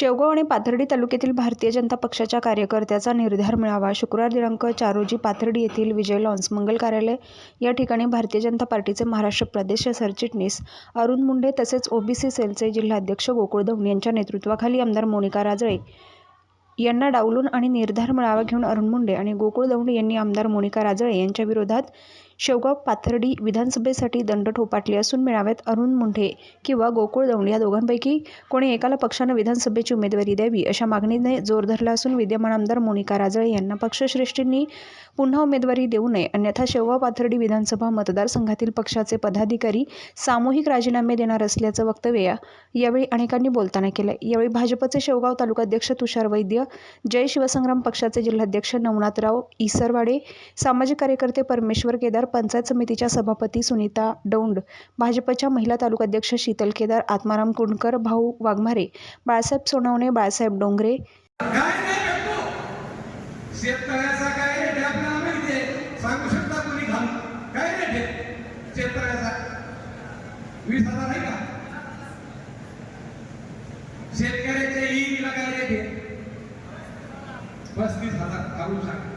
शेवगाव आणि पाथर्डी तालुक्यातील भारतीय जनता पक्षाच्या कार्यकर्त्याचा निर्धार मिळावा. शुक्रवार दिनांक चार रोजी पाथर्डी येथील विजय लॉन्स मंगल कार्यालय या ठिकाणी भारतीय जनता पार्टीचे महाराष्ट्र प्रदेश सरचिटणीस अरुण मुंडे तसेच ओबीसी सेलचे जिल्हाध्यक्ष गोकुळ दौंड यांच्या नेतृत्वाखाली आमदार मोनिका राजळे यांना डावलून आणि निर्धार मेळावा घेऊन अरुण मुंडे आणि गोकुळ दौंड यांनी आमदार मोनिका राजळे यांच्या विरोधात शेवगाव पाथर्डी विधानसभेसाठी दंड ठोपाटली असून मेळाव्यात अरुण मुंढे किंवा गोकुळ दौंड या दोघांपैकी कोणी एकाला पक्षानं विधानसभेची उमेदवारी द्यावी अशा मागणीने जोर धरला असून विद्यमान आमदार मोनिका राजळे यांना पक्षश्रेष्ठींनी पुन्हा उमेदवारी देऊ नये. अन्यथा शेवगाव पाथर्डी विधानसभा मतदारसंघातील पक्षाचे पदाधिकारी सामूहिक राजीनामे देणार असल्याचं वक्तव्य या- यावेळी अनेकांनी बोलताना केलं यावेळी भाजपचे शेवगाव तालुकाध्यक्ष तुषार वैद्य जय शिवसंग्राम पक्षाचे जिल्हाध्यक्ष नवनाथराव इसरवाडे सामाजिक कार्यकर्ते परमेश्वर केदार पंचायत समितीच्या सभापती सुनीता डौंड भाजपच्या महिला तालुकाध्यक्ष शीतल केदार आत्माराम कुंडकर भाऊ वाघमारे बाळासाहेब सोनवणे बाळासाहेब डोंगरे. काय नाही भेटतो आहे आपल्याला माहिती आहे सांगू शकता तुम्ही घाल काय रेट आहे शेतकऱ्याचा वीस हजार आहे का शेतकऱ्याच्या ईला काय रेट आहे पस्तीस हजार घालून सांग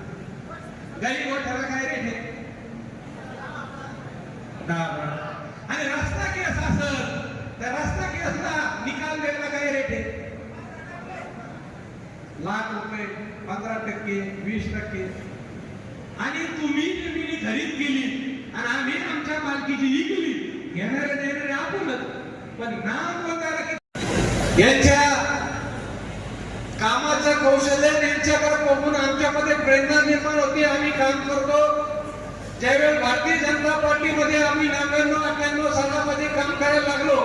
गरीब गोठ्याला काय रेट आहे दहा बारा. आणि रस्ता केस असेल त्या रस्ता केसला निकाल द्यायला काय रेट आहे लाख रुपये पंधरा टक्के वीस टक्के. आणि तुम्ही जमिनी खरीद केली. आणि आम्ही आमच्या मालकीची विकली घेणारे देणारे आपणच. पण नाम वगैरे यांच्या कामाचं कौशल्य यांच्याकडे बघून आमच्यामध्ये प्रेरणा निर्माण होते. आम्ही काम करतो. ज्यावेळेस भारतीय जनता पार्टीमध्ये आम्ही नव्याण्णव अठ्ठ्याण्णव सालामध्ये काम करायला लागलो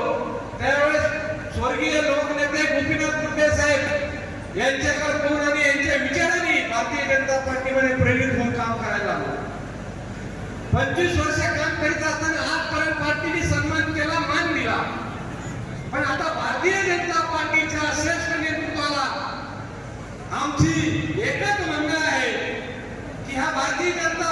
त्यावेळेस स्वर्गीय लोकनेते गोपीनाथ मुंडे साहेब यांच्याकडे पाहून आणि यांच्या विचाराने भारतीय जनता पार्टीमध्ये प्रेरित होऊन काम करायला लागलो. पंचवीस वर्ष काम करीत असताना आजपर्यंत पार्टीने सन्मान केला मान दिला. पण आता भारतीय जनता पार्टीच्या श्रेष्ठ नेतृत्वाला आमची एकच म्हणणं आहे की ह्या भारतीय जनता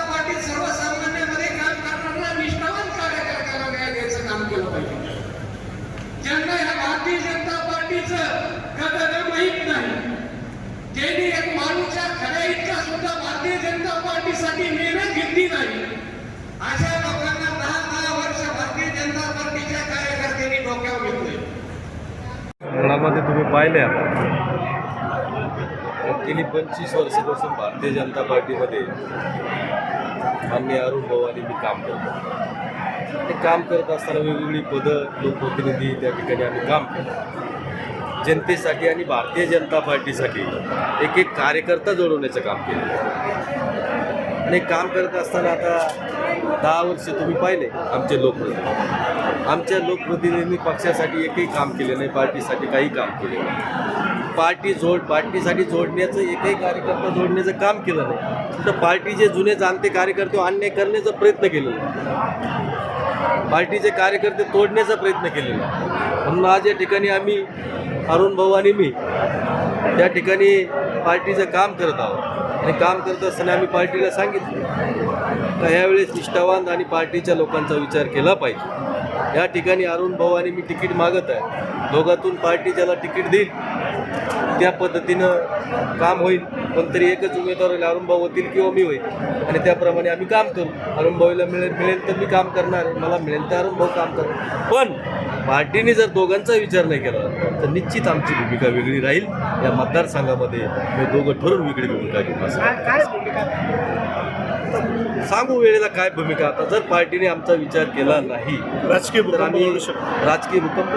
तुम्ही पाहिले आता. गेली पंचवीस वर्षापासून भारतीय जनता पार्टीमध्ये मान्य अरुण भवानी मी काम करतो. ते काम करत असताना वेगवेगळी पदं लोकप्रतिनिधी त्या ठिकाणी आम्ही काम केलं जनतेसाठी आणि भारतीय जनता पार्टीसाठी एक एक कार्यकर्ता जोडवण्याचं काम केलं आणि काम करत असताना आता दहा वर्ष तुम्ही पाहिले आमचे लोकप्रतिनिधी. आमच्या लोकप्रतिनिधींनी पक्षासाठी एकही काम केले नाही पार्टीसाठी काही काम केले नाही. पार्टी जोड पार्टीसाठी जोडण्याचं एकही कार्यकर्ता जोडण्याचं काम केलं नाही. तर पार्टीचे जुने जाणते कार्यकर्ते अन्याय करण्याचा प्रयत्न केलेला पार्टीचे कार्यकर्ते तोडण्याचा प्रयत्न केलेला म्हणून आज या ठिकाणी आम्ही अरुण भाऊ आणि मी त्या ठिकाणी पार्टीचं काम करत आहोत. आणि काम करत असताना आम्ही पार्टीला सांगितलं. का ह्यावेळेस निष्ठावान आणि पार्टीच्या लोकांचा विचार केला पाहिजे. या ठिकाणी अरुण भाऊ आणि मी तिकीट मागत आहे. दोघातून पार्टी ज्याला तिकीट देईल त्या पद्धतीनं काम होईल. पण तरी एकच उमेदवार होईल अरुण भाऊ होतील किंवा मी होईल. आणि त्याप्रमाणे आम्ही काम करू. अरुण भाऊला मिळेल मिळेल तर मी काम करणार. मला मिळेल तर अरुण भाऊ काम करणार. पण पार्टीने जर दोघांचा विचार नाही केला तर निश्चित आमची भूमिका वेगळी राहील. या मतदारसंघामध्ये मी दोघं ठरवून वेगळी भूमिका घेऊ असं. सांगू वेळेला काय भूमिका? आता जर पार्टीने आमचा विचार केला नाही राजकीय तर आम्ही. राजकीय भूकंप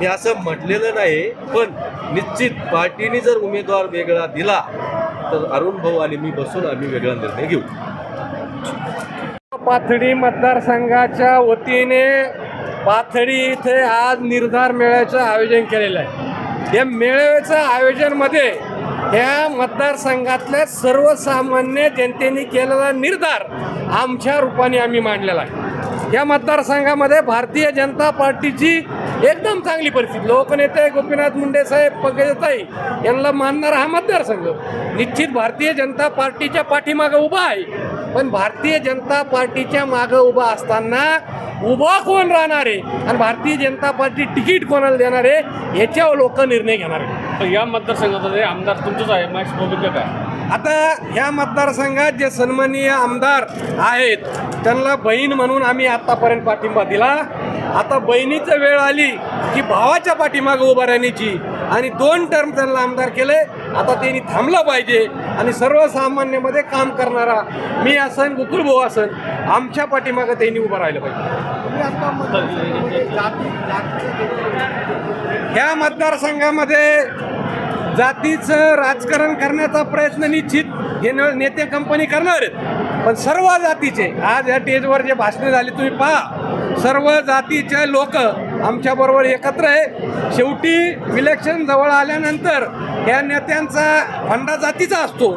मी असं म्हटलेलं नाही पण निश्चित पार्टीने जर उमेदवार वेगळा दिला तर अरुण भाऊ आणि मी बसून आम्ही वेगळा निर्णय घेऊ. पाथडी मतदारसंघाच्या वतीने पाथडी इथे आज निर्धार मेळ्याचं आयोजन केलेलं आहे. या मेळाव्याचं आयोजनमध्ये या मतदारसंघातल्या सर्वसामान्य जनतेने केलेला निर्धार आमच्या रूपाने आम्ही मांडलेला आहे. या मतदारसंघामध्ये भारतीय जनता पार्टीची एकदम चांगली परिस्थिती. लोकनेते गोपीनाथ मुंडे साहेब पंकजताई यांना मानणारा हा मतदारसंघ. निश्चित भारतीय जनता पार्टीच्या पाठीमागं उभा आहे. पण भारतीय जनता पार्टीच्या मागं उभा असताना उभा कोण राहणार आहे? आणि भारतीय जनता पार्टी तिकीट कोणाला देणार आहे? याच्यावर लोक निर्णय घेणार आहे तर या मतदारसंघामध्ये आमदार तुमचंच आहे महेश भूमिका काय? आता ह्या मतदारसंघात जे सन्माननीय आमदार आहेत त्यांना बहीण म्हणून आम्ही आतापर्यंत पाठिंबा दिला. आता बहिणीचं वेळ आली की भावाच्या पाठीमागं उभा राहण्याची. आणि दोन टर्म त्यांना आमदार केले. आता त्यांनी थांबलं पाहिजे आणि सर्वसामान्यमध्ये काम करणारा मी असन गोकुळ भाऊ असन आमच्या पाठीमागं त्यांनी उभं राहिलं पाहिजे. ह्या मतदारसंघामध्ये जातीचं राजकारण करण्याचा प्रयत्न निश्चित हे नेते कंपनी करणार आहेत. पण सर्व जातीचे आज या स्टेजवर जे भाषणं झाली तुम्ही पहा. सर्व जातीचे लोक आमच्याबरोबर एकत्र आहे. शेवटी इलेक्शन जवळ आल्यानंतर ह्या नेत्यांचा फंडा जातीचा असतो.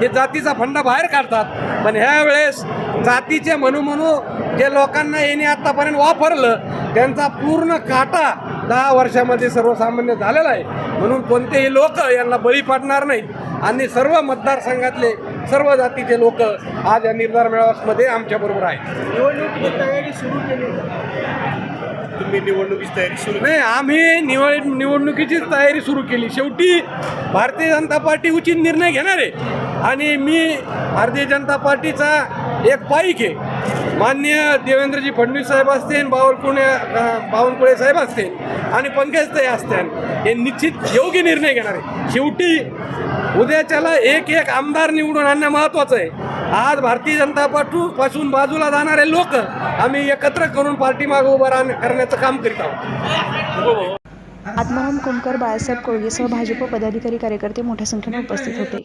हे जातीचा फंडा बाहेर काढतात. पण ह्या वेळेस जातीचे म्हणू म्हणू जे लोकांना येणे आत्तापर्यंत वापरलं त्यांचा पूर्ण काटा दहा वर्षामध्ये सर्वसामान्य झालेला आहे. म्हणून कोणतेही लोक यांना बळी पडणार नाहीत. आणि सर्व मतदारसंघातले सर्व जातीचे लोक आज या निर्धार मेळाव्यामध्ये आमच्याबरोबर आहेत. तुम्ही निवडणुकीची तयारी सुरू नाही आम्ही निवड निवडणुकीचीच तयारी सुरू केली. शेवटी भारतीय जनता पार्टी उचित निर्णय घेणार आहे. आणि मी भारतीय जनता पार्टीचा एक पाईक आहे. मान्य देवेंद्रजी फडणवीस साहेब असतील बावनकुळे बावनकुळे साहेब असतील आणि पंकज ते असतील हे निश्चित योग्य निर्णय घेणार आहे. शेवटी उद्याच्याला एक एक आमदार निवडून आणणं महत्त्वाचं आहे. आज भारतीय जनता पार्टी पासून बाजूला जाणारे लोक आम्ही एकत्र करून पार्टी मागे उभं राहण करण्याचं काम करीत आहोत. आत्माराम कुमकर बाळासाहेब कोळगेसह भाजप पदाधिकारी कार्यकर्ते मोठ्या संख्येने उपस्थित होते.